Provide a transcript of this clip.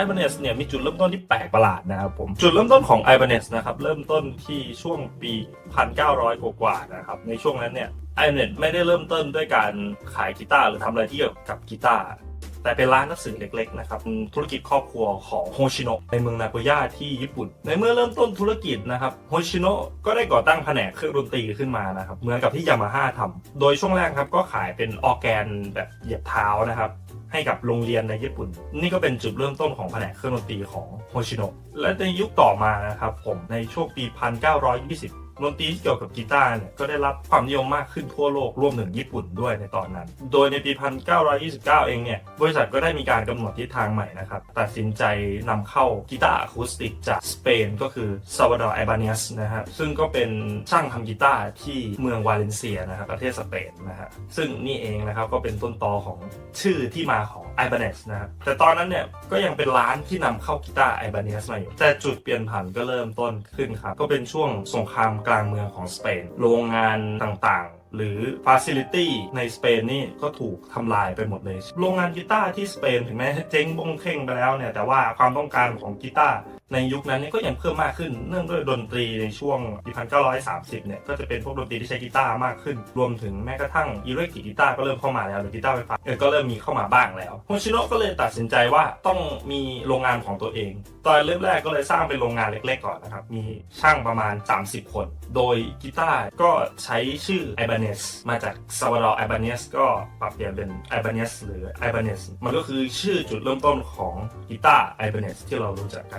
i b a n e s เนี่ยมีจุดเริ่มต้นที่แปลกประหลาดนะครับผม จุดเริ่มต้นของ i b a n e s นะครับเริ่มต้นที่ช่วงปี 1900 กว่าๆนะครับในช่วงนั้นเนี่ย i b a n e s ไม่ได้เริ่มต้นด้วยการขายกีตาร์หรือทำอะไรที่เกี่ยวกับกีตาร์แต่เป็นร้านหนังสือเล็กๆนะครับธุรกิจครอบครัวของโฮชิโนะในเมืองนาโกย่าที่ญี่ปุ่น ในเมื่อเริ่มต้นธุรกิจนะครับโฮชิโนะก็ได้ก่อตั้งแผนกเครื่องดนตรีขึ้นมานะครับเหมือนกับที่ยามาฮ่าทำโดยช่วงแรกครับก็ขายเป็นออแกนแบบเหยียบเท้านะครับ ให้กับโรงเรียนในญี่ปุ่น นี่ก็เป็นจุดเริ่มต้นของแผนกเครื่องดนตรีของโฮชิโนะและในยุคต่อมานะครับผมในช่วงปี 1920 ดนตรีที่เกี่ยวกับกีตาร์เนี่ยก็ได้รับความนิยมมากขึ้นทั่วโลกรวมถึงญี่ปุ่นด้วยในตอนนั้น โดยในปี 1929 เองเนี่ย บริษัทก็ได้มีการกำหนดทิศทางใหม่นะครับตัดสินใจนำเข้ากีตาร์อะคูสติกจากสเปนก็คือซาวาดอร์ไอบาเนสนะฮะซึ่งก็เป็นช่างทำกีตาร์ที่เมืองวาเลนเซียนะครับประเทศสเปนนะฮะซึ่งนี่เองนะครับก็เป็นต้นตอของชื่อที่มาของ i b a n e s นะครับแต่ตอนนั้นเนี่ยก็ยังเป็นร้านที่นำเข้ากีตาร์ i b a n e s มาอยู่ แต่จุดเปลี่ยนผันก็เริ่มต้นขึ้นครับ ก็เป็นช่วงสงครามกลางเมืองของสเปน โรงงานต่างๆ หรือ Facility ในสเปนนี่ก็ถูกทำลายไปหมดเลย โรงงานกีตาร์ที่สเปนถึงแม้เจ๊งบงเข่งไปแล้วเนี่ย แต่ว่าความต้องการของกีตาร์ในยุคนั้นนี่ก็ยังเพิ่มมากขึ้น เนื่องด้วยดนตรีในช่วงปี1930 เนี่ย ก็จะเป็นพวกดนตรีที่ใช้กีตาร์มากขึ้น รวมถึงแม้กระทั่งอิเล็กทริกกีตาร์ก็เริ่มเข้ามาแล้วหรือกีตาร์ไฟฟ้าก็เริ่มมีเข้ามาบ้างแล้วโฮชิโนะก็เลยตัดสินใจว่าต้องมีโรงงานของตัวเอง ตอนเริ่มแรกก็เลยสร้างเป็นโรงงานเล็ก ๆ ก่อนนะครับ มีช่างประมาณ 30 คน โดยกีตาร์ก็ใช้ชื่อ i b a n e s มาจาก Salvador i b a n e s ก็ปรับเปลี่ยนเป็น i b a n e s หรือ i b a n e s มันก็คือชื่อจุดเริ่มต้นของกีตาร์ i b a n e s ที่เรารู้จักกัน